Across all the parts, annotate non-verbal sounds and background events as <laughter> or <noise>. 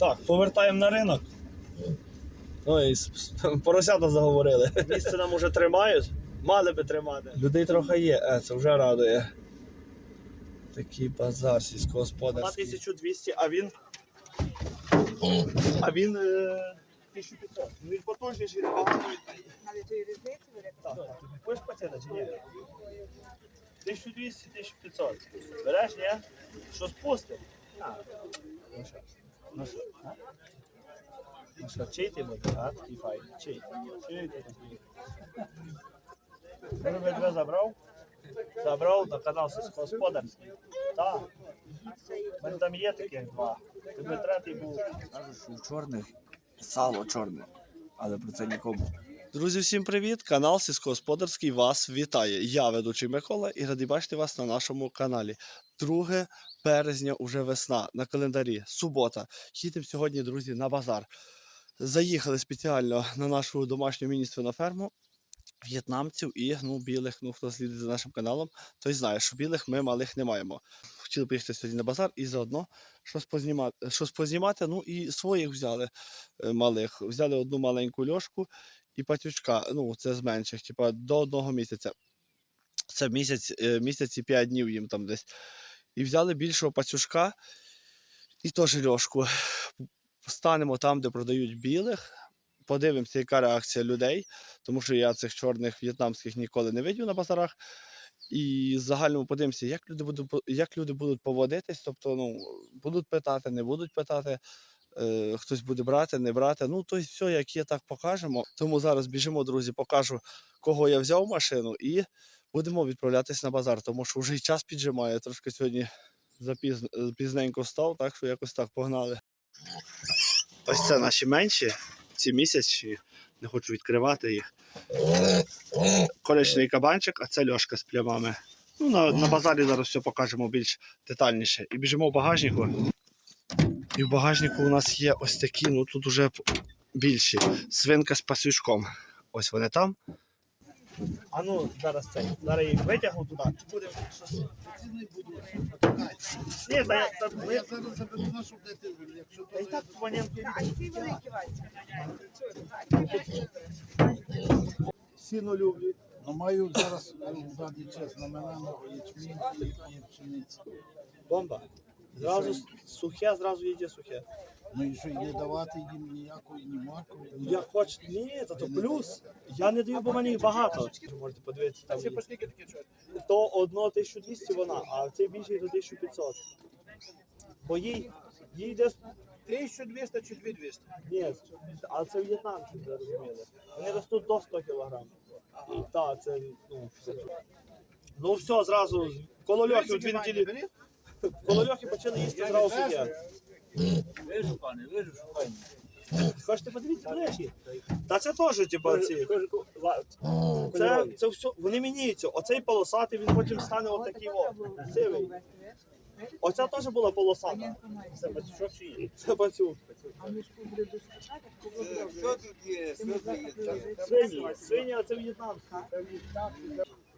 Так, повертаємо на ринок. Ой, с- с- поросята заговорили. Місце нам уже тримають. Мали би тримати. Людей трохи є, е, це вже радує. Такий базар сільськогосподарський. 1200, а він. А він. е, 1500. Ну він потужніший набагато. Але тої різниці велика. Так, так. Ти купуєш чи ні? 1200, 1500. Береш, ні? Що спустив? Файний. Чий? Чий ти такий? Ти би тебе забрав? Забрав на канал сільськогосподарський. Так. У мене там є таких два. Тебе третій був. Кажуть, що в чорних сало чорне, але про це нікому. Друзі, всім привіт! Канал Сільськогосподарський вас вітає. Я ведучий Микола і радий бачити вас на нашому каналі. 2 березня, уже весна на календарі, субота. Їдемо сьогодні, друзі, на базар. Заїхали спеціально на нашу домашню міні ферму в'єтнамців і ну, білих. Ну, хто слідить за нашим каналом, той знає, що білих ми малих не маємо. Хотіли поїхати сьогодні на базар і заодно щось познімати, щось познімати. Ну і своїх взяли е, малих. Взяли одну маленьку льошку і патючка, ну це з менших, типа до одного місяця. Це місяць, е, місяць і 5 днів їм там десь. І взяли більшого пацюшка і теж льошку. Станемо там, де продають білих. Подивимося, яка реакція людей, тому що я цих чорних в'єтнамських ніколи не видів на базарах. І в загальному подивимося, як люди будуть, як люди будуть поводитись, тобто ну, будуть питати, не будуть питати е, хтось буде брати, не брати. Ну, то все, як є, так покажемо. Тому зараз біжимо, друзі, покажу, кого я взяв машину, і будемо відправлятись на базар, тому що вже й час піджимає. Трошки сьогодні запізно, е, пізненько став, так що якось так погнали. Ось це наші менші, ці місяці, не хочу відкривати їх. Коричневий кабанчик, а це льошка з плямами. Ну, на, на базарі зараз все покажемо більш детальніше. І біжимо в багажнику. І в багажнику у нас є ось такі, ну тут уже більші. Свинка з пасючком. Ось вони там. А ну, зараз цей. Зараз їх витягну туди. Будемо щось. Ні, та, я- та, ми- Я зараз заберу нашу дитину, якщо та і так вальці. Сіно люблять. Ну, маю зараз в даний час на мене ячмінь і, і пшениця. Бомба. Зразу с- сухе, зразу їде сухе. Ну і що і не давати їм ніякої, ні макової. ні- Я хоч ні, то, то плюс. Я не даю, бо в мене їх багато. Можете подивитися там. є. То одно 1200 вона, а цей більший то 1500. Бо їй, їй десь 1200 чи 2200? ні, а це в'єтнамці, ви. Вони ростуть до 100 кг. Так, це ну, все. Ну все, зразу коло льохи, дві неділі. Коло льохи почали їсти зразу сухе. Вижу, пане, вижу, шукай. Хочете подивіться, речі. Та це теж, типа, ці. Це, це все, вони міняються. Оцей полосатий, він потім стане отакий о, сивий. Оця теж була полосата. Це пацюк чи є? Це пацюк. Що тут є? Що тут є? Свині, свині, а це в'єтнамська.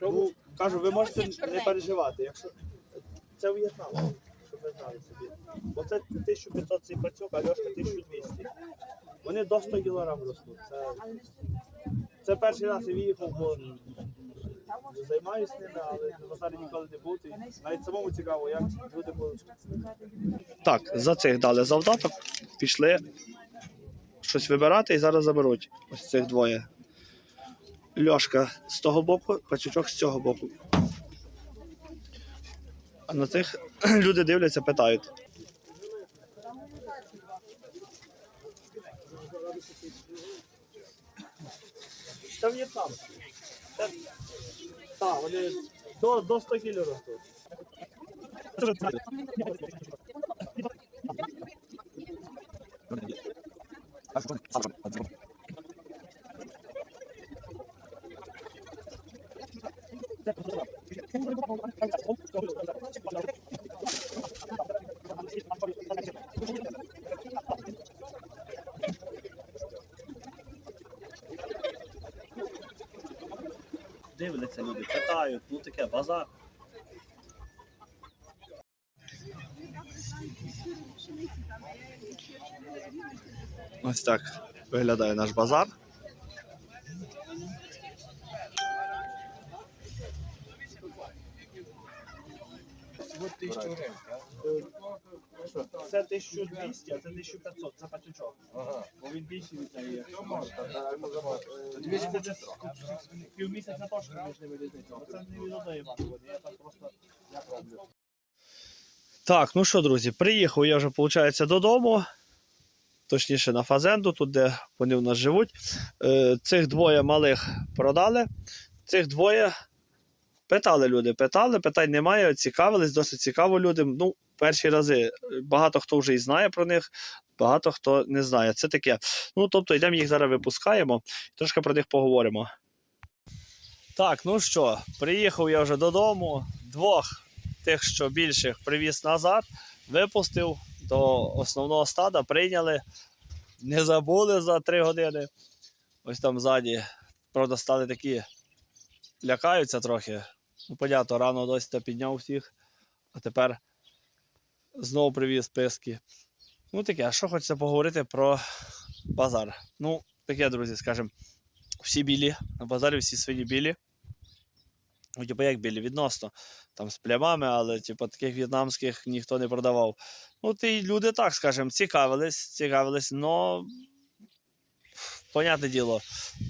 Ну, кажу, ви можете не переживати, якщо це В'єтнам, щоб ви знали собі. Оце 1500 цей пацюк, а Льошка 1200. Вони до 100 кг ростуть. Це, це перший раз я виїхав, бо займаюся ними, але на базарі ніколи не був. і Навіть самому цікаво, як люди будуть. Так, за цих дали завдаток, пішли щось вибирати і зараз заберуть ось цих двоє. Льошка з того боку, пацючок з цього боку. На цих <clears throat> люди дивляться, питають. Це В'єтнам. Так, вони до, до 100 кіло ростуть. Дивляться люди, питають, ну таке базар. Ось так виглядає наш базар. Це 1200, а це 1500, це патючок. Бо він більший від неї. Півмісяця точно між ними різниця. Це не від одної буде, я там просто як роблю. Так, ну що, друзі, приїхав я вже, виходить, додому. Точніше, на фазенду, тут, де вони в нас живуть. Е, цих двоє малих продали. Цих двоє питали люди. Питали, питань немає, цікавились, досить цікаво людям. Ну, перші рази. Багато хто вже і знає про них, багато хто не знає. Це таке. Ну, тобто, йдемо їх зараз випускаємо, трошки про них поговоримо. Так, ну що, приїхав я вже додому. Двох тих, що більших, привіз назад, випустив до основного стада, прийняли, не забули за три години. Ось там ззаді, правда, стали такі, лякаються трохи. Ну, понятно, рано досі підняв всіх, а тепер знову привіз списки. Ну, таке, а що хочеться поговорити про базар. Ну, таке, друзі, скажімо, всі білі, на базарі всі свині білі. Ну, типу, як білі, відносно там з плямами, але типу, таких в'єтнамських ніхто не продавав. Ну, і люди так, скажімо, цікавились, цікавились, але, понятне діло,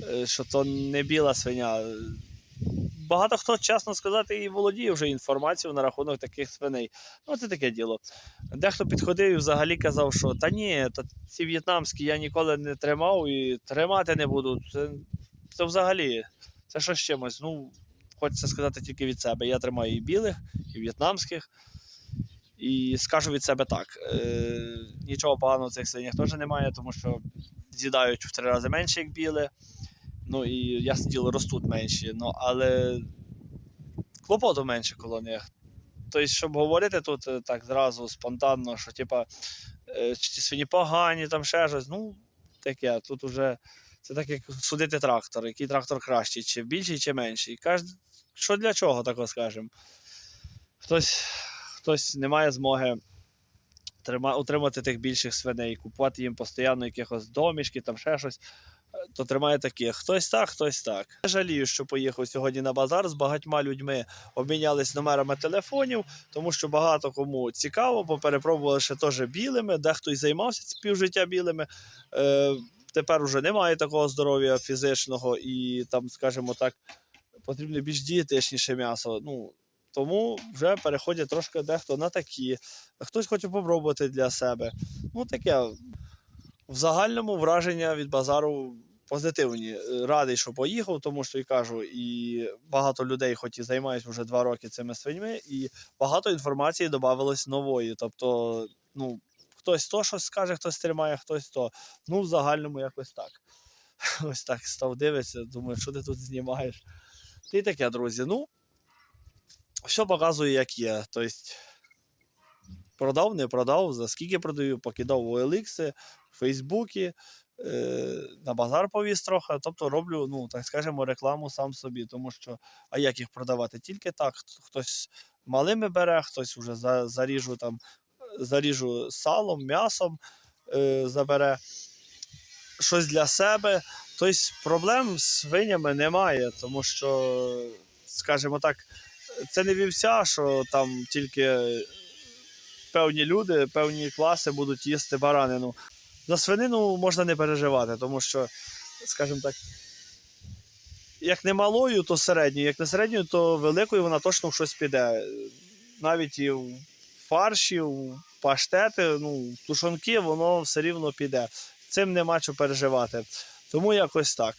е, що то не біла свиня. Багато хто, чесно сказати, і володіє вже інформацією на рахунок таких свиней. Ну, це таке діло. Дехто підходив і взагалі казав, що та ні, та ці в'єтнамські я ніколи не тримав і тримати не буду. Це, це взагалі, це що з чимось. Ну, хочеться сказати тільки від себе. Я тримаю і білих, і в'єтнамських. І скажу від себе так: е, нічого поганого в цих свинях теж немає, тому що з'їдають в три рази менше, як біле. Ну і ясне діло, ростуть менші. Ну, але клопоту менше коло них. Тобто, щоб говорити тут е, так зразу спонтанно, що типа е, ці свині погані, там ще щось, ну таке, тут уже це так, як судити трактор, який трактор кращий, чи більший, чи менший. Кожен, що для чого, так скажемо. Хтось, хтось не має змоги трима, утримати тих більших свиней, купувати їм постійно якихось домішки, там ще щось. То тримає таких. Хтось так, хтось так. Я жалію, що поїхав сьогодні на базар з багатьма людьми обмінялись номерами телефонів, тому що багато кому цікаво, бо перепробували ще теж білими, дехто й займався півжиття білими. Е, тепер уже немає такого здоров'я фізичного і там, скажімо так, потрібно більш дієтичніше м'ясо. Ну, тому вже переходять трошки дехто на такі. Хтось хоче попробувати для себе. Ну, таке. В загальному враження від базару позитивні. Е, Радий, що поїхав, тому що і кажу, і багато людей, хоч і займаються вже два роки цими свиньми, і багато інформації додавалось нової. Тобто, ну, хтось то щось скаже, хтось тримає, хтось то. Ну, в загальному якось так. <laughs> Ось так став дивиться, думаю, що ти тут знімаєш. Ти таке, друзі. Ну, все показує, як є. Тобто, продав, не продав, за скільки продаю, покидав OLX, в Фейсбуці, е, на базар повіз трохи. Тобто роблю, ну, так скажемо, рекламу сам собі, тому що, а як їх продавати? Тільки так. Хтось малими бере, хтось вже за, заріжу там, заріжу салом, м'ясом е, забере щось для себе. Тобто проблем з свинями немає, тому що, скажімо так, це не вівця, що там тільки певні люди, певні класи будуть їсти баранину. За свинину можна не переживати, тому що, скажімо так, як не малою, то середньою, як не середньою, то великою вона точно в щось піде. Навіть і в фарші, в паштети, ну, в тушонки, воно все рівно піде. Цим нема що переживати. Тому якось так.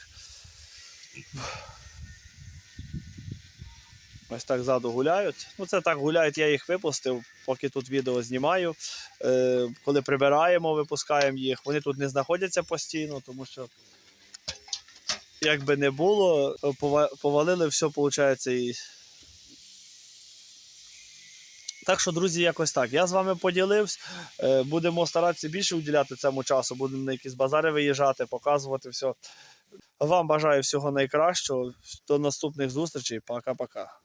Ось так ззаду гуляють. Ну, це так гуляють, я їх випустив, поки тут відео знімаю. Е, коли прибираємо, випускаємо їх. Вони тут не знаходяться постійно, тому що, як би не було, повалили все, виходить. І... Так що, друзі, якось так. Я з вами поділився. Е, Будемо старатися більше уділяти цьому часу. Будемо на якісь базари виїжджати, показувати все. Вам бажаю всього найкращого. До наступних зустрічей. Пока-пока.